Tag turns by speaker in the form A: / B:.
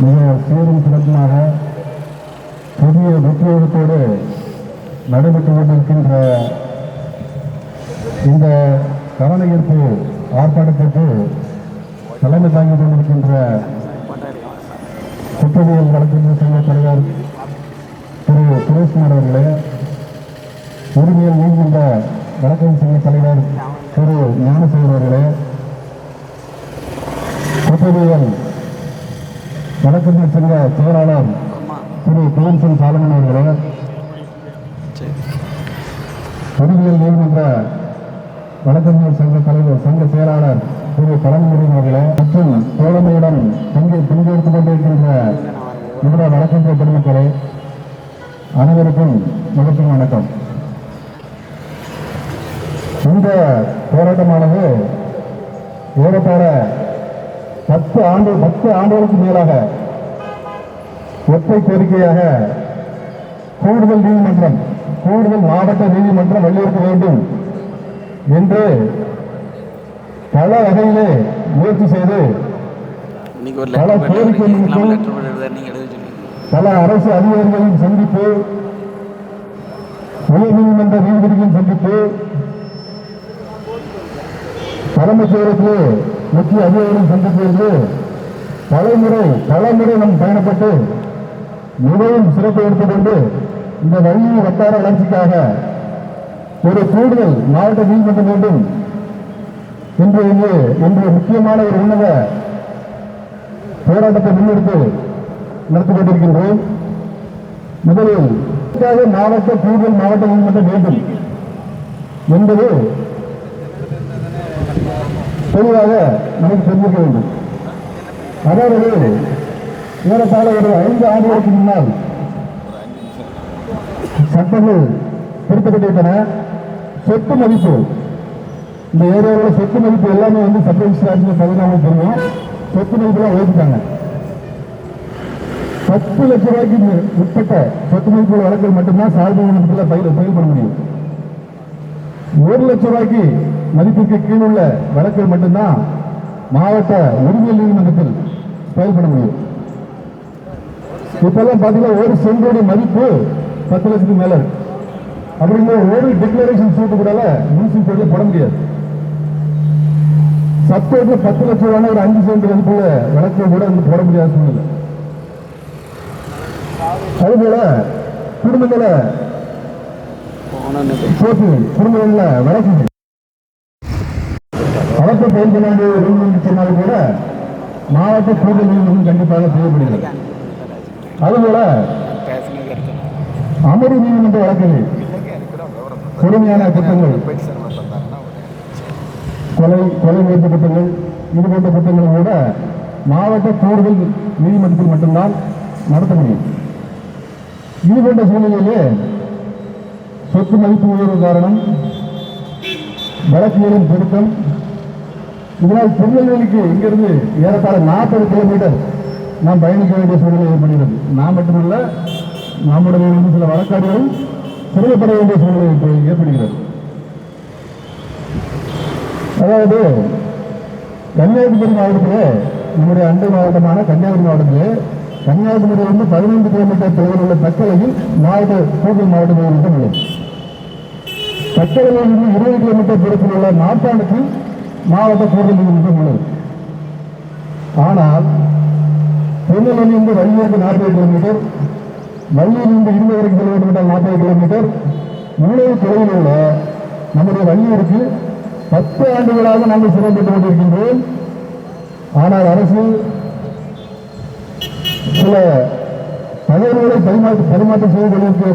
A: மிக சீரும் சிறப்புமாக புதிய உத்தியோகத்தோடு நடைபெற்று கொண்டிருக்கின்ற இந்த கவன ஈர்ப்பு ஆர்ப்பாட்டத்திற்கு தலைமை தாங்கிக் கொண்டிருக்கின்ற குற்றவியல் வழக்கறிஞர் சங்க தலைவர் திரு சுரேஷ்குமார் அவர்களே உரிமையில் நீங்கின்ற வழக்கறிஞர் சங்க தலைவர் திரு ஞானசேகர் அவர்களே குற்றவியல் வழக்கறிஞர் சங்க செயலாளர் திரு குலன்சன் சாலமன் அவர்களே. உரிமையல் நீதிமன்ற வழக்கறிஞர் சங்க தலைவர் சங்க செயலாளர் திரு பழனிமுருகன் அவர்களே. மற்றும் தோழமையுடன் பங்கு பங்கெடுத்துக் கொண்டிருக்கின்ற இந்த வழக்கறிஞர் பெருமக்களே அனைவருக்கும் வணக்கம் வணக்கம். இந்த போராட்டமானது ஏறத்தாழ பத்து ஆண்டு பத்து ஆண்டுகளுக்கு மேலாக ஒற்றை கோரிக்கையாக கூடுதல் நீதிமன்றம் கூடுதல் மாவட்ட நீதிமன்றம் வலியுறுத்த வேண்டும் என்று பல வகையிலே முயற்சி செய்து பல
B: லெட்டர்
A: கோரிக்கை
B: நம்ம
A: முன்னிட்டு
B: லெட்டர் எழுத நீங்க எழுத சொல்லுங்க
A: பல அரசு அதிகாரிகளின் சந்திப்பு உயர் நீதிமன்ற நீதிபதிகளின் சந்திப்பு தலைமைச் முக்கிய அதிகாரிகளின் சந்திப்பு என்று பலமுறை பலமுறை நம் பயணப்பட்டு மிகவும் சிறப்பு எடுத்துக்கொண்டு இந்த வழியை வட்டார வளர்ச்சிக்காக ஒரு கூடுதல் மாவட்ட நீதிமன்றம் வேண்டும். என்று இங்கு இன்று முக்கியமான ஒரு உன்னத போராட்டத்தை முன்னெடுத்து நடத்தப்பட்டிருக்கின்றோம் முதலில் மாவட்ட கூடுதல் மாவட்ட நீதிமன்றம் வேண்டும். என்பது தெளிவாக நமக்கு தெரிஞ்சிருக்க வேண்டும் அதாவது ஏறத்தாழ ஒரு ஐந்து ஆண்டுகளுக்கு முன்னால் சட்டங்கள் திருத்தப்பட்டுவிட்டன சொத்து மதிப்பு இந்த ஏரியாவில் சொத்து மதிப்பு எல்லாமே வந்து சப்ளைஸ் ராஜ்ல பதினாலு தெரியும் சொத்து மதிப்புலாம் உயர்த்திட்டாங்க. பத்து லட்ச ரூபாய்க்கு உட்பட்ட சொத்து மதிப்பு வழக்குகள் மட்டும்தான் சார்பு நீதிமன்றத்தில் பயில் பண்ண முடியும். ஒரு லட்ச ரூபாய்க்கு மதிப்பிற்கு கீழுள்ள வழக்கில் மட்டும்தான் மாவட்ட உரிமையல் நீதிமன்றத்தில் செயல்பட முடியும். இப்பெல்லாம் பாத்தீங்கன்னா ஒரு சென்டோட மதிப்பு பத்து லட்சத்துக்கு மேல இருக்கு. அப்படிங்கிற ஒரு டிக்ளரேஷன் சூட்டு கூட கோர்ட்ல போட முடியாது. சப்போர்ட்ல பத்து லட்சம் ரூபாய் ஒரு அஞ்சு சென்ட் மதிப்புள்ள வழக்கு கூட வந்து போட முடியாத சூழ்நிலை. அதுபோல குடும்பங்கள போட்டு குடும்பங்கள வழக்கு. வழக்கு பயன்பட வேண்டிய ஒரு சொன்னாலும் கூட மாவட்ட கூட்டணி நீதிமன்றம் கண்டிப்பாக தேவைப்படுகிறது அதுபோல
B: பேசுங்க
A: அமர்வு நீதிமன்ற வழக்குகள் கொடுமையான குற்றங்கள் கொலை கொலை முயற்சி குற்றங்கள் இது போன்ற குற்றங்களும் கூட மாவட்ட கூடுதல் நீதிமன்றத்தில் மட்டும்தான் நடத்த முடியும். இது போன்ற சூழ்நிலையிலே சொத்து மதிப்பு உயர்வு காரணம் வழக்குகளின் திருத்தம் இதனால் திருநெல்வேலிக்கு இங்கிருந்து ஏறத்தாழ நாற்பது கிலோமீட்டர் நாம் பயணிக்க வேண்டிய சூழ்நிலை ஏற்படுகிறது. நான் மட்டுமல்ல நம்முடைய வந்து சில வழக்காடுகளும் சிறைப்பட வேண்டிய சூழ்நிலை ஏற்படுகிறது. அதாவது கன்னியாகுமரி மாவட்டத்தில் நம்முடைய அண்டை மாவட்டமான கன்னியாகுமரி மாவட்டத்தில் கன்னியாகுமரியிலிருந்து பதினைந்து கிலோமீட்டர் தொலைவில் உள்ள தக்கலையில் மாவட்ட கூடுதல் மாவட்ட நீதிமன்றம் உள்ளது தக்கலையிலிருந்து இருபது கிலோமீட்டர் தூரத்தில் உள்ள நாட்டாண்டுக்கு மாவட்ட கூடுதல் நீதிமன்றம் உள்ளது ஆனால் திருநெல்வேலியிலிருந்து வள்ளியிலிருந்து நாற்பது கிலோமீட்டர் வள்ளியிலிருந்து இருபது கிலோமீட்டர் நாற்பது கிலோமீட்டர் இவ்வளவு தொலைவில் உள்ள நம்முடைய வள்ளியூருக்கு பத்து ஆண்டுகளாக நாங்கள் சிரமப்பட்டுக் கொண்டிருக்கின்றோம். ஆனால் அரசு சில தகவல்களை பரிமாற்ற பரிமாற்றம் செய்து கொண்டிருக்க